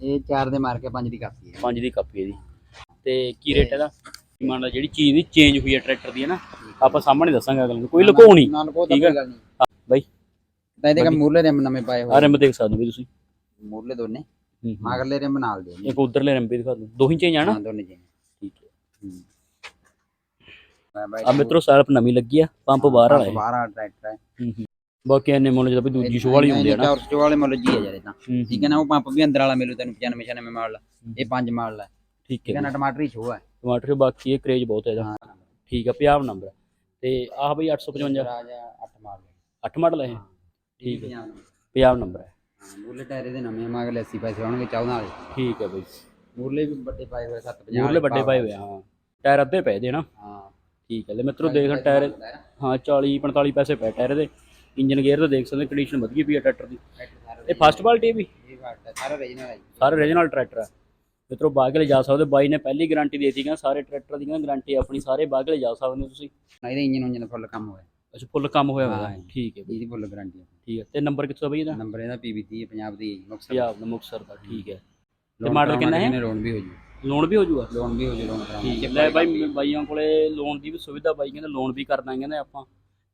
ਇਹ 4 ਦੇ ਮਾਰ ਕੇ 5 ਦੀ ਕਾਪੀ ਹੈ। ਪੰਜ ਦੀ ਕਾਪੀ ਇਹਦੀ ਤੇ ਕੀ ਰੇਟ ਇਹਦਾ? ਮੰਨ ਲਾ ਜਿਹੜੀ ਚੀਜ਼ ਦੀ ਚੇਂਜ ਹੋਈ ਹੈ ਟਰੈਕਟਰ ਦੀ ਹੈ ਨਾ ਆਪਾਂ ਸਾਹਮਣੇ ਦੱਸਾਂਗੇ ਅਗਲੇ ਨੂੰ ਕੋਈ ਲੁਕੋ ਨਹੀਂ। ਨਾਲ ਕੋ ਠੀਕ ਹੈ। ਬਾਈ। ਤਾਂ ਇਹਦੇ ਕਾ ਮੂਰਲੇ ਰਿਮ ਨਵੇਂ ਪਾਏ ਆ ਹੋਏ ਰਿਮ ਦੇਖ ਸਕਦੇ ਹੋ ਵੀ ਤੁਸੀਂ। ਮੂਰਲੇ ਦੋਨੇ। ਹੂੰ, ਹੂੰ। ਮਗਰਲੇ ਰਿਮ ਨਾਲ ਦੇ ਇੱਕ ਉਧਰਲੇ ਰਿਮ ਵੀ ਦਿਖਾ ਦਿਓ। ਦੋ ਹੀ ਚੇਂਜ ਆਣਾ ਹਾਂ ਦੋਨੇ ਜੀ ਠੀਕ ਹੈ। ਆ ਮਿੱਤਰੋ ਸੈਲਫ ਨਵੀਂ ਲੱਗੀ ਆ ਪੰਪ ਬਾਹਰ ਵਾਲਾ ਹੈ ਬਾਹਰ ਵਾਲਾ ਟਰੈਕਟਰ ਹੈ। ਹੂੰ, ਹੂੰ। ਬਾਕੀ ਇਹਨੇ ਮੁੱਲ ਜਦੋਂ ਵੀ ਦੂਜੀ ਸ਼ੋ ਵਾਲੀ ਹੁੰਦੀ ਹੈ ਨਾ। ਚੌਰਸ ਵਾਲੇ ਮੁੱਲ ਜੀ ਹੈ ਜਿਹੜੇ ਤਾਂ। ਠੀਕ ਹੈ ਨਾ ਉਹ ਪੰਪ ਵੀ ਅੰਦਰ ਵਾਲਾ ਮਿਲੂ ਤੈਨੂੰ 95 96 ਮਾਡਲ ਇਹ 5 ਮਾਡਲ ਹੈ ਠੀਕ ਹੈ ਨਾ ਟਮਾਟਰ ਹੀ ਸ਼ੋ ਹੈ ਟਮਾਟਰ ਬਾਕੀ ਇਹ ਕਰੇਜ ਬਹੁਤ ਹੈ ਇਹਦਾ। ਠੀਕ ਹੈ 50 ਨੰਬਰ ਤੇ ਆਹ ਬਈ 855 ਰਾਜਾ 8 ਮਾਡਲ 8 ਮਾਡਲ ਹੈ ਇਹ? ਠੀਕ ਹੈ 50 ਨੰਬਰ ਹੈ ਮੂਰਲੇ ਟਾਇਰ ਇਹਦੇ ਨਵੇਂ ਮਗਰਲੇ 80 ਪੈਸੇ ਹੋਣਗੇ 14 ਵਾਲੇ ਠੀਕ ਹੈ ਬਈ। ਮੂਰਲੇ ਵੀ ਵੱਡੇ ਪਾਏ ਹੋਏ 750 ਮੂਰਲੇ ਵੱਡੇ ਪਾਏ ਹੋਏ ਆ ਹਾਂ। ਟਾਇਰ ਅੱਧੇ ਪਏ ਦੇ ਨਾ। ਹਾਂ। ਠੀਕ ਹੈ ਲੈ ਮਿੱਤਰੋ ਦੇਖ ਟਾਇਰ ਹਾਂ 40 45 ਪੈਸੇ ਪਏ ਟਾਇਰ ਦੇ। ਇੰਜਨ ਗੇਅਰ ਤਾਂ ਦੇਖ ਸਕਦੇ ਕੰਡੀਸ਼ਨ ਵਧੀਆ ਪਈ ਹੈ ਟਰੈਕਟਰ ਦੀ। ਇਹ ਫਸਟ ਹੈ ਵੀ? ਸਾਰਾ ਰੀਜਨਲ ਹੈ ਜੀ। ਸਾਰੇ ਰੀਜਨਲ ਟਰੈਕਟਰ ਹੈ ਮਿੱਤਰੋ ਬਾਗ ਲੈ ਜਾ ਸਕਦੇ। ਬਾਈ ਨੇ ਪਹਿਲੀ ਗਾਰੰਟੀ ਦੇ ਦਿੱਤੀ ਕਹਿੰਦਾ ਸਾਰੇ ਟਰੈਕਟਰ ਦੀ ਕਹਿੰਦਾ ਗਾਰੰਟੀ ਆਪਣੀ ਸਾਰੇ ਬਾਗ ਲੈ ਜਾ ਸਕਦੇ ਹੋ ਤੁਸੀਂ। ਨਾ ਇਹਦੇ ਇੰਜਨ ਉਂਜਨ ਫੁੱਲ ਕੰਮ ਹੋਇਆ। ਅੱਛਾ ਫੁੱਲ ਕੰਮ ਹੋਇਆ ਹੋਇਆ। ਠੀਕ ਹੈ ਇਹਦੀ ਫੁੱਲ ਗਾਰੰਟੀ ਹੈ ਠੀਕ ਹੈ ਤੇ ਨੰਬਰ ਕਿੱਥੋਂ ਦਾ ਬਈ ਇਹਦਾ? ਨੰਬਰ ਇਹਦਾ PB30 ਹੈ ਪੰਜਾਬ ਦੀ ਮੁਕਤਸਰ ਪੰਜਾਬ ਦਾ। ਮੁਕਤਸਰ ਦਾ ਠੀਕ ਹੈ। ਤੇ ਮਾਡਲ ਕਿੰਨਾ ਹੈ? ਲੋਨ ਵੀ ਹੋ ਜੂ। ਲੋਨ ਵੀ ਹੋ ਜਾਊਗਾ ਲੋਨ ਵੀ ਹੋ ਜੂ ਲੋਨ ਠੀਕ ਹੈ। ਲੈ ਬਾਈ ਬਾਈਆਂ ਕੋਲੇ ਲੋਨ ਦੀ ਵੀ ਸੁਵਿਧਾ ਬਾਈ ਕਹਿੰਦੇ ਲੋਨ ਵੀ ਕਰ ਦਾਂਗੇ ਕਹਿੰਦੇ ਆਪਾਂ।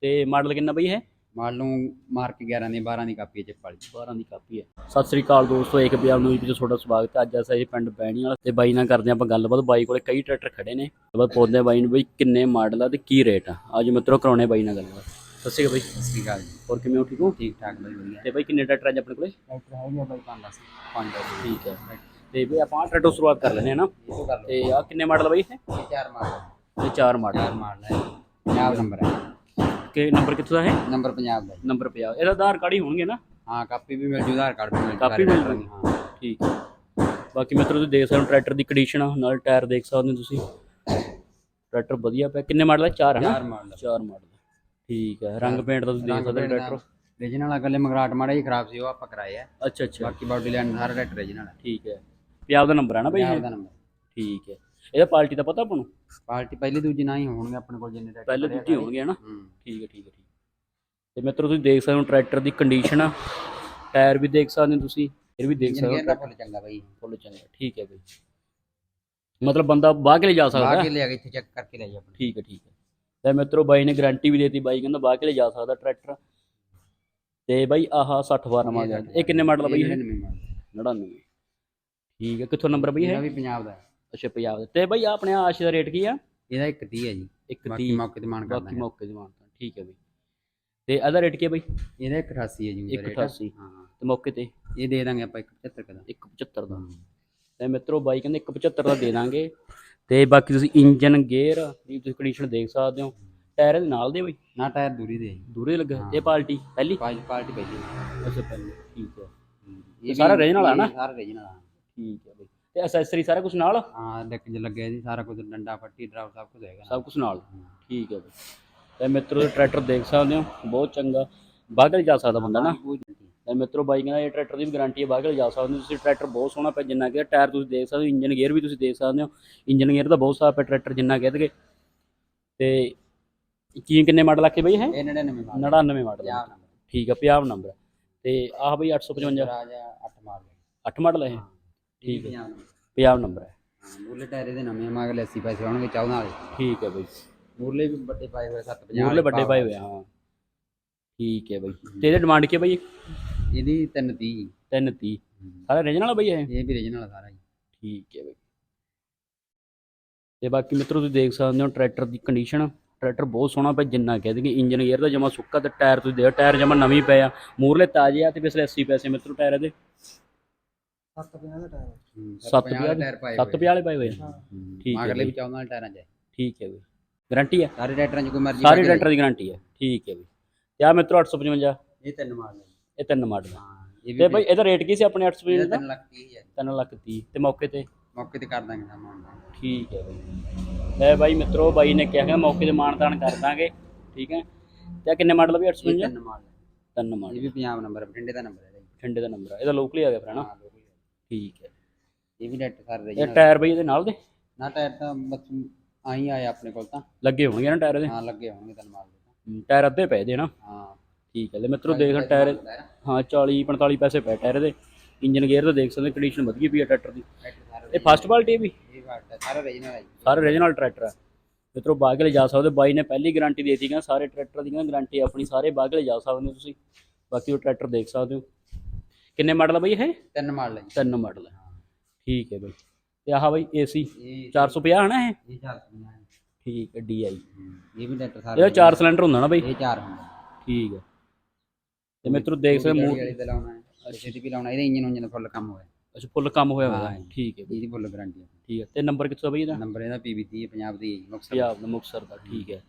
ਤੇ ਮਾਡਲ ਕਿੰਨਾ ਬਈ ਹੈ ਮਾਰ ਲੂੰ ਮਾਰਕ 11 ਦੀ 12 ਦੀ ਕਾਪੀ ਹੈ ਚਿੱਪ ਵਾਲੀ 12 ਦੀ ਕਾਪੀ ਹੈ। ਸਤਿ ਸ੍ਰੀ ਅਕਾਲ ਦੋਸਤੋ ਇੱਕ ਪਿਆਰ ਨੂੰ ਵਿੱਚ ਤੁਹਾਡਾ ਸਵਾਗਤ ਹੈ। ਅੱਜ ਅਸੀਂ ਪਿੰਡ ਬੈਣੀ ਵਾਲਾ। ਤੇ ਬਾਈ ਨਾਲ ਕਰਦੇ ਆਪਾਂ ਗੱਲਬਾਤ। ਬਾਈ ਕੋਲੇ ਕਈ ਟਰੈਕਟਰ ਖੜੇ ਨੇ। ਬਾਅਦ ਪੁੱਛਦੇ ਬਾਈ ਨੂੰ ਬਈ ਕਿੰਨੇ ਮਾਡਲ ਆ ਤੇ ਕੀ ਰੇਟ ਆ। ਅੱਜ ਮਿੱਤਰੋ ਕਰਾਉਣੇ ਬਾਈ ਨਾਲ ਗੱਲਬਾਤ। ਸਤਿ ਸ੍ਰੀ ਅਕਾਲ ਬਾਈ। ਸਤਿ ਸ਼੍ਰੀ ਅਕਾਲ ਹੋਰ ਕਿਵੇਂ ਹੋ? ਠੀਕ ਹੋ? ਠੀਕ ਠਾਕ ਬਈ ਵਧੀਆ। ਤੇ ਬਾਈ ਕਿੰਨੇ ਟਰੈਕਟਰ ਅੱਜ ਆਪਣੇ ਕੋਲੇ? ਟਰੈਕਟਰ ਹੈਗੇ ਬਾਈ 5 10 5 10 ਠੀਕ ਹੈ। ਤੇ ਬਈ ਆਪਾਂ ਟਰੈਕਟਰ ਸ਼ੁਰੂਆਤ ਕਰ ਲੈਂਦੇ ਹਾਂ ਨਾ। ਇਹ ਕਰ ਲਓ। ਤੇ ਆ ਕਿੰਨੇ ਮਾਡਲ ਬਾਈ ਇਹ ਇਹ ਚਾਰ ਮਾਡਲ। ਇਹ ਚਾਰ ਮਾਡਲ। ਚਾਰ ਮਾਡਲ ਹੈ। ਪੰਜਾਬ ਨੰਬਰ ਹੈ। ਕਿ ਨੰਬਰ ਕਿੱਥੋਂ ਦਾ ਹੈ? ਨੰਬਰ ਪੰਜਾਬ ਦਾ ਜੀ। ਨੰਬਰ 50 ਇਹਦਾ ਆਧਾਰ ਕਾਰਡ ਹੀ ਹੋਣਗੇ ਨਾ? ਹਾਂ ਕਾਪੀ ਵੀ ਮਿਲ ਜੂ ਆਧਾਰ ਕਾਰਡ ਵੀ ਮਿਲ ਜੂ ਕਾਪੀ ਮਿਲ ਦੀ, ਹਾਂ। ਠੀਕ ਹੈ। ਬਾਕੀ ਮਿੱਤਰੋ ਤੁਸੀਂ ਦੇਖ ਸਕਦੇ ਹੋ ਟਰੈਕਟਰ ਦੀ ਕੰਡੀਸ਼ਨ ਆ ਨਾਲ ਟਾਇਰ ਦੇਖ ਸਕਦੇ ਹੋ ਤੁਸੀਂ। ਟਰੈਕਟਰ ਵਧੀਆ ਪਿਆ। ਕਿੰਨੇ ਮਾਡਲ ਹੈ ਚਾਰ ਹੈ ਨਾ? ਚਾਰ ਮਾਡਲ। ਚਾਰ ਮਾਡਲ। ਠੀਕ ਹੈ। ਰੰਗ ਪੇਂਟ ਦਾ ਤੁਸੀਂ ਦੇਖ ਸਕਦੇ ਹੋ ਟਰੈਕਟਰ। ਰੀਜਨਲ ਅਗਲੇ ਮਗਰਾਟ ਮਾੜਾ ਹੀ ਖਰਾਬ ਸੀ ਉਹ ਆਪਾਂ ਕਰਾਏ ਆ। ਅੱਛਾ ਅੱਛਾ। ਬਾਕੀ ਬਾਡੀ ਲਾਈਨ ਸਾਰਾ ਟਰੈਕਟਰ ਰੀਜਨਲ ਹੈ ਠੀਕ ਹੈ। ਪੰਜਾਬ ਦਾ ਨੰਬਰ ਹੈ ਨਾ ਬਈ ਪੰਜਾਬ ਇਹ? ਦਾ ਨੰਬਰ ਠੀਕ ਹੈ। ਇਹਦਾ ਪਾਰਟੀ ਦਾ ਪਤਾ ਆਪਾਂ ਨੂੰ? ਪਾਰਟੀ ਪਹਿਲੀ ਦੂਜੀ ਨਾ ਹੀ ਹੋਣਗੇ ਆਪਣੇ ਕੋਲ ਜਿੰਨੇ ਟਰੈਕਟਰ ਪਹਿਲੇ ਦੂਜੀ ਹੋਣਗੇ ਨਾ ਹੂੰ। ਠੀਕ ਹੈ ਠੀਕ ਹੈ ਠੀਕ ਤੇ ਮਿੱਤਰੋ ਤੁਸੀਂ ਦੇਖ ਸਕਦੇ ਹੋ ਟਰੈਕਟਰ ਦੀ ਕੰਡੀਸ਼ਨ ਆ। ਟਾਇਰ ਵੀ ਦੇਖ ਸਕਦੇ ਹੋ ਤੁਸੀਂ ਇਹ ਵੀ ਦੇਖ ਸਕਦੇ ਹੋ ਫੁੱਲ ਚੰਗਾ ਬਾਈ। ਫੁੱਲ ਚੰਗਾ ਠੀਕ ਹੈ ਬਈ। ਮਤਲਬ ਬੰਦਾ ਬਾਹ ਕੇ ਲੈ ਜਾ ਸਕਦਾ। ਬਾਹਰ ਹੈ ਕੇ ਲਿਆ ਕੇ ਇੱਥੇ ਚੈੱਕ ਕਰਕੇ ਲੈ ਜਾ ਆਪਣੇ। ਠੀਕ ਹੈ ਠੀਕ ਹੈ। ਤੇ ਮਿੱਤਰੋ ਬਾਈ ਨੇ ਗਾਰੰਟੀ ਵੀ ਦੇਤੀ ਬਾਈ ਕਹਿੰਦਾ ਬਾਹ ਕੇ ਲੈ ਜਾ ਸਕਦਾ ਟਰੈਕਟਰ ਤੇ ਬਾਈ ਆਹ 60 12 ਆ। ਗਿਆ ਇਹ ਕਿੰਨੇ ਮਾਡਲ ਬਾਈ ਇਹ? 99 ਠੀਕ ਹੈ ਕਿੱਥੋਂ ਨੰਬਰ ਬਾਈ ਇਹ? ਹੈ ਵੀ ਪੰਜਾਬ ਦਾ ਹੈ। ਅੱਛਾ ਪੰਜਾਬ ਦਾ ਤੇ ਬਾਈ ਆਪਣੇ ਆਸ਼ ਦਾ ਰੇਟ ਕੀ ਆ? ਇਹਦਾ ਇੱਕ 30 ਹੈ ਜੀ। ਇੱਕ ਬਾਕੀ 30 ਮੌਕੇ ਤੇ ਮਾਨ ਕਰਦਾ ਬਾਕੀ ਮੌਕੇ ਦੀ ਮਾਨਤਾ ਠੀਕ ਹੈ ਬਾਈ। ਤੇ ਇਹਦਾ ਰੇਟ ਕੀ ਹੈ ਬਾਈ? ਇਹਦਾ ਇੱਕ 88 ਹੈ ਜੀ ਉਹਦਾ ਰੇਟ। 188 ਹਾਂ। ਤੇ ਮੌਕੇ ਤੇ? ਇਹ ਦੇ ਦਾਂਗੇ ਆਪਾਂ 175 ਦਾ। 175 ਦਾ। ਤੇ ਮਿੱਤਰੋ ਬਾਈ ਕਹਿੰਦੇ 175 ਦਾ ਦੇ ਦਾਂਗੇ। ਤੇ ਬਾਕੀ ਤੁਸੀਂ ਇੰਜਨ ਗੇਅਰ ਦੀ ਤੁਸੀਂ ਕੰਡੀਸ਼ਨ ਦੇਖ ਸਕਦੇ ਹੋ। ਟਾਇਰ ਦੇ ਨਾਲ ਦੇ ਬਾਈ? ਨਾ ਟਾਇਰ ਦੂਰੀ ਦੇ ਦੂਰੇ ਲੱਗਾ ਇਹ ਪਾਰਟੀ ਪਹਿਲੀ? ਪਾਰਟੀ ਪਹਿਲੀ ਅੱਛਾ ਪਹਿਲੀ। ਠੀਕ ਹੈ। ਇਹ ਸਾਰਾ original ਆ ਨਾ? ਸਾਰਾ original ਆ। ਠੀਕ ਹੈ ਬਾਈ। ਤੇ ਅਸੈਸਰੀ ਸਾਰਾ ਕੁਝ ਨਾਲ? ਹਾਂ ਡੈਕ ਜ ਲੱਗਿਆ ਜੀ ਸਾਰਾ ਕੁਝ ਡੰਡਾ ਪੱਟੀ ਡਰਾਈਵ ਸਭ ਕੁਝ ਹੈਗਾ। ਸਭ ਕੁਝ ਨਾਲ? ਠੀਕ ਹੈ ਬਾਈ ਤੇ ਮਿੱਤਰੋ ਇਹ ਟਰੈਕਟਰ ਦੇਖ ਸਕਦੇ ਹੋ ਬਹੁਤ ਚੰਗਾ। ਬਾਗਲ ਜਾ ਸਕਦਾ ਬੰਦਾ ਨਾ? ਤੇ ਮਿੱਤਰੋ ਬਾਈ ਕਹਿੰਦਾ ਇਹ ਟਰੈਕਟਰ ਦੀ ਵੀ ਗਾਰੰਟੀ ਹੈ ਬਾਗਲ ਜਾ ਸਕਦੇ ਹੋ। ਤੁਸੀਂ ਟਰੈਕਟਰ ਬਹੁਤ ਸੋਹਣਾ ਪਿਆ ਜਿੰਨਾ ਕਿ ਟਾਇਰ ਤੁਸੀਂ ਦੇਖ ਸਕਦੇ ਹੋ ਇੰਜਨ ਗੇਅਰ ਵੀ ਤੁਸੀਂ ਦੇਖ ਸਕਦੇ ਹੋ। ਇੰਜਨ ਗੇਅਰ ਦਾ ਬਹੁਤ ਸਾਫ਼ ਹੈ ਟਰੈਕਟਰ ਜਿੰਨਾ ਕਹਿ ਦਗੇ ਤੇ ਕੀ ਕਿੰਨੇ ਮਾਡਲ ਆਖੇ ਬਈ ਇਹ? 99 ਮਾਡਲ 99 ਮਾਡਲ ਪੰਜਾਬ ਠੀਕ ਹੈ 50 ਨੰਬਰ। ਤੇ ਆਹ ਬਈ 855 ਰਾਜਾ 8 ਮਾਡਲ 8 ਮਾਡਲ ਹੈ। ਠੀਕ ਹੈ। 50 ਨੰਬਰ। ਹੈ। ਮੂਰਲੇ ਟਾਇਰ ਇਹਦੇ ਨਵੇਂ ਮਗਲੇ 80 ਪੈਸੇ ਹੋਣਗੇ 14 ਵਾਲੇ ਠੀਕ ਹੈ ਬਈ। ਮੂਰਲੇ ਵੀ ਵੱਡੇ ਪਾਏ ਹੋਏ 750 ਮੂਰਲੇ ਵੱਡੇ ਪਾਏ ਹੋਏ ਹਾਂ। ਠੀਕ ਹੈ ਬਈ। ਤੇ ਇਹਦੀ ਡਿਮਾਂਡ ਕੀ ਹੈ ਬਈ? ਇਹਦੀ 330 330 ਸਾਰਾ ਰੀਜਨਲ ਬਈ ਇਹ? ਇਹ ਵੀ original ਸਾਰਾ ਜੀ ਠੀਕ ਹੈ ਬਈ। ਤੇ ਬਾਕੀ ਮਿੱਤਰੋ ਤੁਸੀਂ ਦੇਖ ਸਕਦੇ ਹੋ ਟਰੈਕਟਰ ਦੀ ਕੰਡੀਸ਼ਨ ਟਰੈਕਟਰ ਬਹੁਤ ਸੋਹਣਾ ਪਿਆ ਜਿੰਨਾ ਕਹਿ ਦਈਏ ਇੰਜਨ ਗੇਅਰ ਦਾ ਜਮਾ ਸੁੱਕਾ ਤੇ ਟਾਇਰ ਤੁਸੀਂ ਦੇਖੋ ਟਾਇਰ ਜਮਾ ਨਵੀਂ ਪਏ ਆ। ਮੂਰਲੇ ਤਾਜ਼ੇ ਆ ਤੇ ਪਿਛਲੇ 80 ਪੈਸੇ ਮਿੱਤਰੋ ਟਾਇਰ ਇਹਦੇ 750 ਦਾ ਟਾਇਰ ਸੱਤ ਪੰਜਾਹ ਦੇ- ਟਾਇਰ ਪਾਏ 750 ਵਾਲੇ ਪਏ ਹੋਏ ਆ। ਠੀਕ ਹੈ ਮਗਲੇ ਬਈ। ਵੀ 14 ਵਾਲੇ ਟਾਇਰਾਂ 'ਚ ਹੈ। ਠੀਕ ਹੈ ਬਈ। ਗਾਰੰਟੀ ਹੈ? ਸਾਰੇ ਟਰੈਕਟਰਾਂ 'ਚ ਕੋਈ ਮਰਜ਼ੀ ਸਾਰੇ ਕੱਢ ਕੇ ਟਰੈਕਟਰ ਦੀ ਗਾਰੰਟੀ ਹੈ। ਠੀਕ ਹੈ ਬਈ। ਤੇ ਆ ਮਿੱਤਰੋ 855 ਇਹ ਤਿੰਨ ਮਾਡਲ ਹੈ। ਇਹ ਤਿੰਨ ਮਾਡਲ ਆ ਹਾਂ ਇਹ ਤੇ ਵੀ ਬਈ ਇਹਦਾ ਰੇਟ ਕੀ ਸੀ ਆਪਣੇ 855 ਦਾ? 3 ਲੱਖ 30 ਹਜ਼ਾਰ। 3 ਲੱਖ 30 ਤੇ ਮੌਕੇ ਤੇ? ਮੌਕੇ ਤੇ ਕਰ ਦਾਂਗੇ ਸਮਾਨ ਠੀਕ ਹੈ ਬਾਈ। ਲੈ ਬਾਈ ਮਿੱਤਰੋ ਬਾਈ ਨੇ ਕਿਹਾ ਕਿ ਮੌਕੇ ਤੇ ਮਾਨਤਾਨ ਕਰ ਦਾਂਗੇ। ਠੀਕ ਹੈ। ਤੇ ਆਹ ਕਿੰਨੇ ਮਾਡਲ ਵੀ ਇਹ 855 ਤਿੰਨ ਮਾਡਲ ਤਿੰਨ ਇਹ ਮਾਡਲ ਵੀ ਪੰਜਾਬ ਨੰਬਰ ਹੈ। ਬਠਿੰਡੇ ਦਾ ਨੰਬਰ ਹੈ ਜੀ ਠੰਡੇ ਦਾ ਨੰਬਰ ਆ ਇਹਦਾ ਲੋਕਲੀ ਆ ਗਿਆ ਫਿਰ ਹਨਾ ਹੈ। ਠੀਕ ਹੈ। ਇਹ ਵੀ ਡੈਟ ਸਾਰੇ ਇਹ original ਟਾਇਰ ਬਈ ਇਹਦੇ ਨਾਲ ਦੇ? ਨਾ ਟਾਇਰ ਤਾਂ ਬਸ ਆਈ ਆਏ ਆਪਣੇ ਕੋਲ ਤਾਂ। ਲੱਗੇ ਹੋਣਗੇ ਨਾ ਟਾਇਰ ਇਹਦੇ? ਹਾਂ ਲੱਗੇ ਹੋਣਗੇ ਤਾਂ ਹੂੰ, ਟਾਇਰ ਅੱਧੇ ਪਏ ਦੇ ਨਾ। ਹਾਂ। ਠੀਕ ਹੈ ਲੈ ਮਿੱਤਰੋ ਦੇਖ ਟਾਇਰ ਹਾਂ 40 45 ਪੈਸੇ ਪਏ ਟਾਇਰ ਇਹਦੇ। ਇੰਜਨ ਗੇਅਰ ਤਾਂ ਦੇਖ ਸਕਦੇ ਕੰਡੀਸ਼ਨ ਵਧੀਆ ਪਈ ਹੈ ਟਰੈਕਟਰ ਦੀ। ਇਹ ਫਸਟ ਕੁਆਲਿਟੀ ਹੈ ਵੀ? ਇਹ ਸਾਰਾ original ਹੈ ਸਾਰੇ ਰੀਜਨਲ ਟਰੈਕਟਰ ਆ। ਮਿੱਤਰੋ ਬਾਗ ਲੈ ਜਾ ਸਕਦੇ ਹੋ। ਬਾਈ ਨੇ ਪਹਿਲੀ ਗਾਰੰਟੀ ਦੇ ਦਿੱਤੀ ਕਹਿੰਦਾ ਸਾਰੇ ਟਰੈਕਟਰ ਦੀ ਕਹਿੰਦਾ ਗਾਰੰਟੀ ਆਪਣੀ ਸਾਰੇ ਬਾਗ ਲੈ ਜਾ ਸਕਦੇ ਹੋ ਤੁਸੀਂ। ਬਾਕੀ ਉਹ ਟਰੈਕਟਰ ਦੇਖ ਸਕਦੇ ਹੋ। ਕਿੰਨੇ ਮਾਡਲ ਆ ਬਾਈ ਇਹ? ਤਿੰਨ ਮਾਡਲ ਹੈ ਜੀ। ਤਿੰਨ ਮਾਡਲ ਹੈ। ਠੀਕ ਹੈ ਬਾਈ। ਤੇ ਆਹ ਬਾਈ ਏਸੀ ਇਹ 450 ਹੈ ਨਾ ਇਹ? ਇਹ ਚਾਰ ਹੈ ਠੀਕ ਹੈ ਡੀਆਈ ਇਹ ਵੀ ਟਰੈਕਟਰ ਸਾਰਾ ਇਹਦਾ ਚਾਰ ਸਿਲੰਡਰ ਹੁੰਦਾ ਨਾ ਬਾਈ? ਇਹ ਚਾਰ ਹੁੰਦਾ। ਠੀਕ ਹੈ। ਤੇ ਮਿੱਤਰੋ ਦੇਖ ਸਕਦੇ ਮੂਡ ਵਾਲੇ ਤੇ ਲਾਉਣਾ ਹੈ। ਛੇਤੀ ਵੀ ਲਾਉਣਾ ਇਹਦਾ ਇੰਜਨ ਉਂਜਨ ਫੁੱਲ ਕੰਮ ਹੋਇਆ। ਅੱਛਾ ਫੁੱਲ ਕੰਮ ਹੋਇਆ ਹੋਇਆ। ਹਾਂ। ਠੀਕ ਹੈ ਬਾਈ। ਇਹਦੀ ਫੁੱਲ ਗਾਰੰਟੀ ਹੈ ਠੀਕ ਹੈ। ਤੇ ਨੰਬਰ ਕਿੱਥੋਂ ਆ ਬਾਈ ਇਹਦਾ? ਨੰਬਰ ਇਹਦਾ PB30 ਹੈ ਪੰਜਾਬ ਦੀ ਮੁਕਤਸਰ। ਪੰਜਾਬ ਦਾ ਮੁਕਤਸਰ ਦਾ। ਠੀਕ ਹੈ।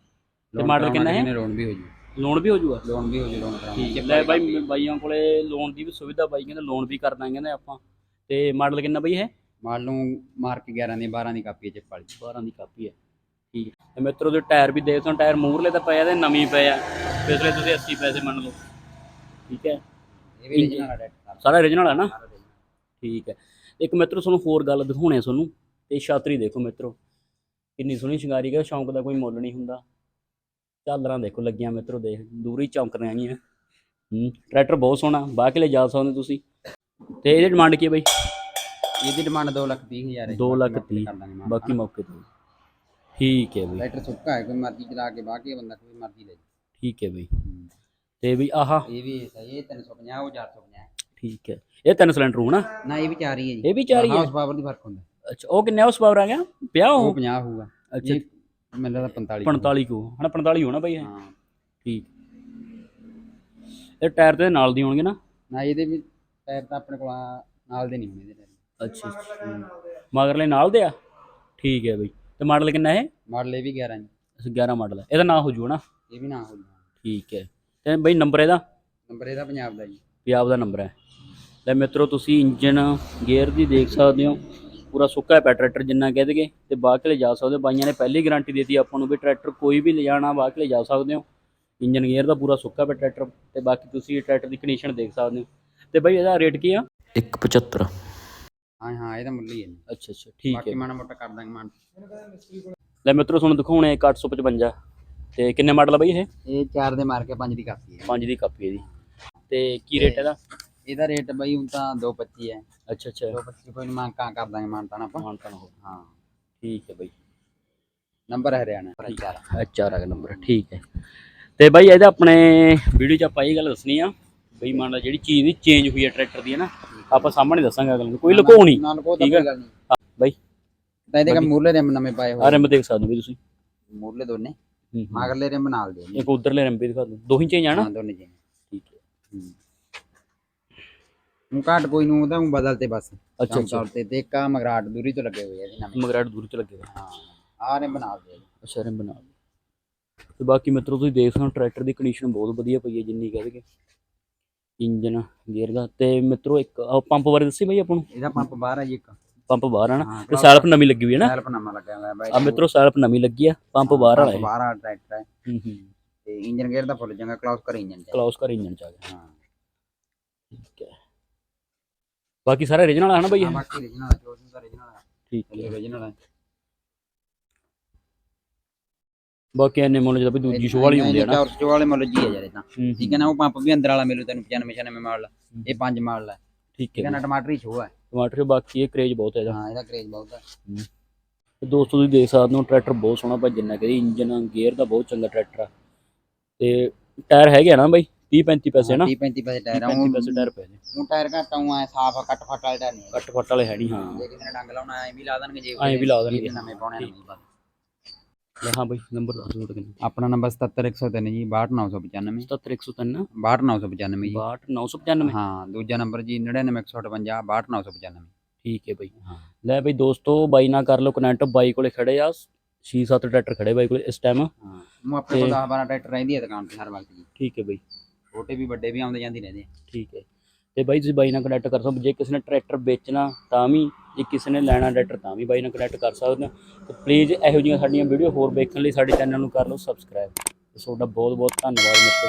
ਤੇ ਮਾਡਲ ਕਿੰਨਾ ਹੈ? ਲੋਨ ਵੀ ਹੋ ਜੂ ਲੋਨ ਵੀ ਹੋ ਜਾਊਗਾ? ਲੋਨ ਵੀ ਹੋ ਜੂ ਲੋਨ ਠੀਕ ਹੈ ਲੈ ਬਾਈ ਬਾਈਆਂ ਕੋਲੇ ਲੋਨ ਦੀ ਵੀ ਸੁਵਿਧਾ ਬਾਈ ਕਹਿੰਦੇ ਲੋਨ ਵੀ ਕਰ ਦਾਂਗੇ ਕਹਿੰਦੇ ਆਪਾਂ। ਤੇ ਮਾਡਲ ਕਿੰਨਾ ਬਾਈ ਇਹ? ਮਾਰ ਲੂੰ ਮਾਰ ਕੇ 11 ਦੀ 12 ਦੀ ਕਾਪੀ ਹੈ ਚਿੱਪ ਵਾਲੀ। 12 ਦੀ ਕਾਪੀ ਹੈ ਠੀਕ ਹੈ। ਤੇ ਮਿੱਤਰੋ ਦੇ ਟਾਇਰ ਵੀ ਦੇਖ ਹੋ ਟਾਇਰ ਮੂਰਲੇ ਤਾਂ ਪਏ ਆ ਤੇ ਨਵੀਂ ਪਏ ਆ। ਪਿਛਲੇ ਤੁਸੀਂ 80 ਪੈਸੇ ਮੰਨ ਲਓ ਠੀਕ ਹੈ। ਇਹ ਵੀ original ਹੈ ਸਾਰਾ origignal ਹੈ ਨਾ। ਠੀਕ ਹੈ। ਇੱਕ ਮਿੱਤਰੋ ਤੁਹਾਨੂੰ ਹੋਰ ਗੱਲ ਦਿਖਾਉਣੇ ਆ ਤੁਹਾਨੂੰ। ਤੇ ਛਾਤਰੀ ਦੇਖੋ ਮਿੱਤਰੋ ਕਿੰਨੀ ਸੋਹਣੀ ਸ਼ਿੰਗਾਰੀ ਹੈ ਸ਼ੌਂਕ ਦਾ ਕੋਈ ਮੁੱਲ ਨਹੀਂ ਹੁੰਦਾ। ਝਾਲਰਾਂ ਦੇਖੋ ਲੱਗੀਆਂ ਮਿੱਤਰੋ ਦੇਖ ਦੂਰੀ ਚੌਂਕ ਰਹੀਆਂ ਗੀਆਂ ਹੂੰ ਟਰੈਕਟਰ ਬਹੁਤ ਸੋਹਣਾ ਬਾਹ ਕੇ ਲੈ ਜਾ ਸਕਦੇ ਤੁਸੀਂ। ਤੇ ਇਹਦੀ ਡਿਮਾਂਡ ਕੀ ਹੈ ਬਾਈ? ਇਹਦੀ ਡਿਮਾਂਡ 2 ਲੱਖ 30 ਹਜ਼ਾਰ ਹੈ। ਦੋ ਲੱਖ ਬਾਕੀ ਤੀਹ। ਕਰ ਦਾਂਗੇ ਮਾਨ। ਬਾਕੀ ਮੌਕੇ ਤੇ। ਠੀਕ ਹੈ ਬਈ। ਟਰੈਕਟਰ ਸੁੱਕਾ ਹੈ ਕੋਈ ਮਰਜ਼ੀ ਚਲਾ ਕੇ ਬਾਕੀ ਬੰਦਾ ਕੋਈ ਮਰਜ਼ੀ ਲੈ ਠੀਕ ਹੈ ਬਈ। ਤੇ ਬਈ ਆਹਾ। ਇਹ ਵੀ ਸਹੀ ਹੈ 350 ਉਹ 450 ਠੀਕ ਹੈ। ਇਹ ਤਿੰਨ ਸਿਲੰਡਰ ਹੋਣਾ? ਨਾ ਇਹ ਵੀ ਚਾਰ ਹੀ ਹੈ ਜੀ। ਇਹ ਵੀ ਚਾਰ ਹੀ ਹੈ? ਹਾਊਸ ਪਾਵਰ ਦੀ ਫ਼ਰਕ ਹੁੰਦਾ। ਅੱਛਾ ਉਹ ਕਿੰਨੇ ਹਾਊਸ ਪਾਵਰ ਆ ਗਿਆ? ਪਿਆ ਉਹ? ਉਹ 50 ਹੋਊਗਾ। ਅੱਛਾ। ਇਹ ਮੈਨੂੰ ਲੱਗਦਾ 45 45 ਕੋ। ਹਨਾ 45 ਹੋਣਾ ਬਈ ਇਹ। ਹਾਂ। ਠੀਕ। ਇਹ ਟਾਇਰ ਦੇ ਨਾਲ ਦੀ ਹੋਣਗੇ ਨਾ? ਨਾ ਇਹਦੇ ਵੀ ਟਾਇਰ ਤਾਂ ਆਪਣੇ ਕੋਲ ਆ- ਨਾਲ ਦੇ ਨਹੀਂ ਹੋਣੇ ਇਹਦੇ ਅੱਛਾ ਅੱਛਾ। ਮਗਰਲੇ ਨਾਲ ਦੇ ਆ? ਠੀਕ ਹੈ ਬਈ। ਤੇ ਮਾਡਲ ਕਿੰਨਾ ਹੈ ਮਾਡਲ ਇਹ ਵੀ 11 ਜੀ। ਅੱਛਾ 11 ਮਾਡਲ ਹੈ ਇਹਦਾ ਨਾਂ ਹੋ ਜੂ ਨਾ ਇਹ ਵੀ ਨਾ ਹੋ ਠੀਕ ਹੈ। ਤੇ ਬਈ ਨੰਬਰ ਇਹਦਾ? ਨੰਬਰ ਇਹਦਾ ਪੰਜਾਬ ਦਾ ਜੀ। ਪੰਜਾਬ ਦਾ ਨੰਬਰ ਹੈ। ਲੈ ਮਿੱਤਰੋ ਤੁਸੀਂ ਇੰਜਨ ਗੇਅਰ ਦੀ ਦੇਖ ਸਕਦੇ ਹੋ। ਪੂਰਾ ਸੁੱਕਾ ਪਿਆ ਟਰੈਕਟਰ ਜਿੰਨਾ ਕਹਿ ਦਗੇ ਤੇ ਬਾਅਦ ਕੇ ਲੈ ਜਾ ਸਕਦੇ ਹੋ। ਬਾਈਆਂ ਨੇ ਪਹਿਲੀ ਗਾਰੰਟੀ ਦਿੱਤੀ ਆਪਾਂ ਨੂੰ ਵੀ ਟਰੈਕਟਰ ਕੋਈ ਵੀ ਲਿਜਾਣਾ ਬਾਅਦ ਕੇ ਲੈ ਜਾ ਸਕਦੇ ਹੋ। ਇੰਜਨ ਗੇਅਰ ਦਾ ਪੂਰਾ ਸੁੱਕਾ ਪਿਆ ਟਰੈਕਟਰ ਤੇ ਬਾਕੀ ਤੁਸੀਂ ਟਰੈਕਟਰ ਦੀ ਕੰਡੀਸ਼ਨ ਦੇਖ ਸਕਦੇ ਹੋ। ਤੇ ਬਾਈ ਇਹਦਾ ਰੇਟ ਕੀ ਆ? 175 ਹਾਂ ਹਾਂ ਇਹਦਾ ਮੁੱਲ ਹੀ ਹੈ। ਅੱਛਾ ਅੱਛਾ ਠੀਕ ਬਾਕੀ ਹੈ ਮਾੜਾ ਮੋਟਾ ਕਰ ਦਾਂਗੇ ਮਾਨ ਲੈ ਮਿੱਤਰੋ ਤੁਹਾਨੂੰ ਦਿਖਾਉਣੇ ਇੱਕ 855 ਤੇ ਕਿੰਨੇ ਮਾਡਲ ਆ ਬਾਈ ਇਹ? ਇਹ 4 ਦੇ ਮਾਰ ਕੇ 5 ਦੀ ਕਾਪੀ ਹੈ। 5 ਦੀ ਕਾਪੀ ਇਹਦੀ ਤੇ ਕੀ ਰੇਟ ਇਹਦਾ? ਇਹਦਾ ਰੇਟ ਬਈ ਹੁਣ ਤਾਂ 225 ਹੈ। ਅੱਛਾ ਅੱਛਾ। 225 ਕੋਈ ਨਹੀਂ ਮੰਗ ਕਾਂ ਕਰ ਦਾਂਗੇ ਮਾਨਤਾਨ ਆਪਾਂ। ਮਾਨਤਾਨ ਹੋ ਹਾਂ। ਠੀਕ ਹੈ ਬਾਈ। ਨੰਬਰ ਹਰਿਆਣਾ ਪਰ ਚਾਰ। ਐਚ ਆਰ ਆ ਨੰਬਰ ਠੀਕ ਹੈ। ਤੇ ਬਾਈ ਇਹਦਾ ਆਪਣੇ ਵੀਡੀਓ 'ਚ ਆਪਾਂ ਇਹ ਗੱਲ ਦੱਸਣੀ ਆ ਬਈ ਮੰਨ ਲਾ ਜਿਹੜੀ ਚੀਜ਼ ਦੀ ਚੇਂਜ ਹੋਈ ਹੈ ਟਰੈਕਟਰ ਦੀ ਹੈ ਨਾ ਆਪਾਂ ਸਾਹਮਣੇ ਦੱਸਾਂਗੇ ਅਗਲੇ ਨੂੰ ਕੋਈ ਲੁਕੋ ਨਹੀਂ ਨਾਲ ਕੋ ਠੀਕ ਹੈ। ਬਾਈ। ਤਾਂ ਇਹਦੇ ਕਾ ਮੂਰਲੇ ਰਿਮ ਨਵੇਂ ਪਾਏ ਆ ਹੋਏ ਰਿੰਬ ਦੇਖ ਸਕਦੇ ਹੋ ਵੀ ਤੁਸੀਂ। ਮੂਰਲੇ ਦੋਨੇ। ਮਗਰਲੇ ਰਿਮ ਨਾਲ ਦੇ ਇੱਕ ਉਧਰਲੇ ਰਿੰਬ ਵੀ ਦਿਖਾ ਦੋ ਹੀ ਚੇਂਜ ਆ ਨਾ ਹਾਂ ਦੋਨੇ ਜੀ। ਠੀਕ ਹੈ। ਹੁਣ ਘਾਟ ਕੋਈ ਨੂੰ ਉਹਦਾ ਊਂ ਬਦਲਤੇ ਬਸ। ਅੱਛਾ ਅੱਛਾ। ਤੌਰ ਤੇ ਤੇ ਕਾ ਮਗਰਾਟ ਦੂਰੀ ਤੋਂ ਲੱਗੇ ਹੋਏ ਆ ਨਵੇਂ। ਮਗਰਾਟ ਦੂਰ ਚ ਲੱਗੇ ਹੋਏ ਹਾਂ ਆ ਰਿਮ ਨਾਲ ਦੇ ਅੱਛਾ ਰਿੰਬ ਨਾਲ ਤੇ ਬਾਕੀ ਮਿੱਤਰੋ ਤੁਸੀਂ ਦੇਖ ਸਕਦੇ ਹੋ ਟਰੈਕਟਰ ਦੀ ਕੰਡੀਸ਼ਨ ਬਹੁਤ ਵਧੀਆ ਪਈ ਹੈ ਜਿੰਨੀ ਕਹਿ ਦਈਏ। ਇੰਜਨ ਗੇਅਰ ਦਾ। ਤੇ ਮਿੱਤਰੋ ਇੱਕ ਪੰਪ ਬਾਰੇ ਦੱਸੀ ਬਾਈ ਆਪਾਂ ਨੂੰ? ਇਹਦਾ ਪੰਪ ਬਾਹਰ ਆ ਜੀ ਇੱਕ। ਪੰਪ ਬਾਹਰ ਆ ਨਾ? ਹਾਂ, ਤੇ ਸੈਲਫ ਨਵੀਂ ਲੱਗੀ ਹੋਈ ਹੈ ਨਾ? ਸੈਲਫ ਨਵਾਂ ਲੱਗਿਆ ਹੋਇਆ ਬਾਈ। ਆ ਮਿੱਤਰੋ ਸੈਲਫ ਨਵੀਂ ਲੱਗੀ ਆ। ਪੰਪ ਬਾਹਰ ਵਾਲਾ ਹੈ ਬਾਹਰ ਵਾਲਾ ਟਰੈਕਟਰ ਹੈ। ਹੂੰ ਹੂੰ। ਤੇ ਇੰਜਨ ਗੇਅਰ ਦਾ ਫੁੱਲ ਚੰਗਾ ਕਲਾਸ ਕਰ ਇੰਜਨ ਚ ਕਲਾਉਸ ਕਰ ਇੰਜਨ ਚ ਆ ਗਿਆ। ਹਾਂ। ਠੀਕ ਹੈ। ਬਾਕੀ ਸਾਰੇ origignal ਆ ਨਾ ਬਾਈ ਇਹ? ਬਾਕੀ original ਹੈ ਚੋਸਨ ਦਾ original ਹੈ ਠੀਕ ਹੈ। original ਹੈ ਬਾਕੀ ਐਨੇ ਮੁੱਲ ਜਦੋਂ ਵੀ ਦੂਜੀ ਸ਼ੋ ਵਾਲੀ ਹੁੰਦੀ ਹੈ ਨਾ। ਚੌਰਸ ਚੋ ਵਾਲੇ ਮੁੱਲ ਜੀ ਹੈ ਯਾਰ ਹੂੰ, ਠੀਕ ਹੈ ਨਾ ਉਹ ਪੰਪ ਵੀ ਅੰਦਰ ਵਾਲਾ ਮਿਲੂ ਤੈਨੂੰ 95 96 ਮਾਡਲ ਇਹ ਪੰਜ ਮਾਡਲ ਹੈ ਠੀਕ ਠੀਕ ਹੈ ਹੈ ਨਾ ਟਮਾਟਰ ਹੀ ਹੈ ਟਮਾਟਰ ਬਾਕੀ ਇਹ ਕਰੇਜ ਬਹੁਤ ਹੈ ਇਹਦਾ। ਹਾਂ ਇਹਦਾ ਕਰੇਜ ਬਹੁਤ ਹੈ। ਤੇ ਦੋਸਤੋ ਤੁਸੀਂ ਦੇਖ ਸਕਦੇ ਹੋ ਟਰੈਕਟਰ ਬਹੁਤ ਸੋਹਣਾ ਭਾਈ ਜਿੰਨਾ ਇੰਜਨ ਗੇਅਰ ਦਾ ਬਹੁਤ ਚੰਗਾ ਟਰੈਕਟਰ ਆ। ਤੇ ਟਾਇਰ ਹੈਗੇ ਆ ਨਾ ਬਾਈ? 30 35 ਪੈਸੇ ਨਾ? 30 35 ਪੈਸੇ ਟਾਇਰ ਆ। 35 ਪੈਸੇ ਟਾਇਰ ਪਏ ਨੇ ਉਹ ਟਾਇਰ ਘੱਟ ਆਉਂ ਐ ਸਾਫ਼ ਕੱਟ ਫੱਟ ਵਾਲੇ ਟਾਇਰ ਨਹੀਂ ਕੱਟ ਫੱਟ ਵਾਲੇ ਹੈ ਨਹੀਂ ਹਾਂ। ਜੇ ਕਿਸੇ ਨੇ ਡੰਗ ਲਾਉਣਾ ਐ ਵੀ ਲਾ ਦੇਣਗੇ ਜੇ ਐਂ ਵੀ ਲਾ ਦੇਣਗੇ। ਇਹਦੇ ਨਵੇਂ ਪਾਉਣੇ ਨਵੇਂ ਬਸ ਲੈ ਹਾਂ ਬਾਈ ਨੰਬਰ ਦੱਸ ਦਿਓ ਕਿੰਨਾ। ਆਪਣਾ ਨੰਬਰ 77103 ਜੀ 62995 73103 62995 ਜੀ। 62995 ਹਾਂ ਦੂਜਾ ਨੰਬਰ ਜੀ 99158 62995 ਠੀਕ ਹੈ ਬਾਈ ਹਾਂ। ਲੈ ਬਈ ਦੋਸਤੋ ਬਾਈ ਨਾਲ ਕਰ ਲਓ ਕਨੈਕਟ ਬਾਈ ਕੋਲੇ ਖੜੇ ਆ। 6-7 ਟਰੈਕਟਰ ਖੜੇ ਬਾਈ ਕੋਲੇ ਇਸ ਟਾਈਮ ਹਾਂ ਆਪਣੇ ਕੋਲ 10 12 ਟਰੈਕਟਰ ਰਹਿੰਦੀ ਹੈ ਦੁਕਾਨ ਤੇ ਹਰ ਵਕਤ ਜੀ। ਠੀਕ ਹੈ ਬਾਈ। ਛੋਟੇ ਵੀ ਵੱਡੇ ਵੀ ਆਉਂਦੇ ਜਾਂਦੇ ਰਹਿੰਦੇ ਆ। ਠੀਕ ਹੈ। ਤੇ ਬਾਈ ਤੁਸੀਂ ਬਾਈ ਨਾਲ ਕਨੈਕਟ ਕਰ ਸਕਦੇ ਹੋ। ਜੇ ਕਿਸੇ ਨੇ ਟਰੈਕਟਰ ਵੇਚਣਾ ਤਾਂ ਵੀ, ਜੇ ਕਿਸੇ ਨੇ ਲੈਣਾ ਟਰੈਕਟਰ ਤਾਂ ਵੀ ਬਾਈ ਨਾਲ ਕਨੈਕਟ ਕਰ ਸਕਦੇ ਹੋ। ਤੇ ਪਲੀਜ਼ ਇਹੋ ਜਿਹੀਆਂ ਸਾਡੀਆਂ ਵੀਡੀਓ ਹੋਰ ਵੇਖਣ ਲਈ ਸਾਡੇ ਚੈਨਲ ਨੂੰ ਕਰ ਲਓ ਸਬਸਕ੍ਰਾਈਬ ਤੇ ਤੁਹਾਡਾ ਬਹੁਤ ਬਹੁਤ ਧੰਨਵਾਦ ਮਿੱਤਰੋ।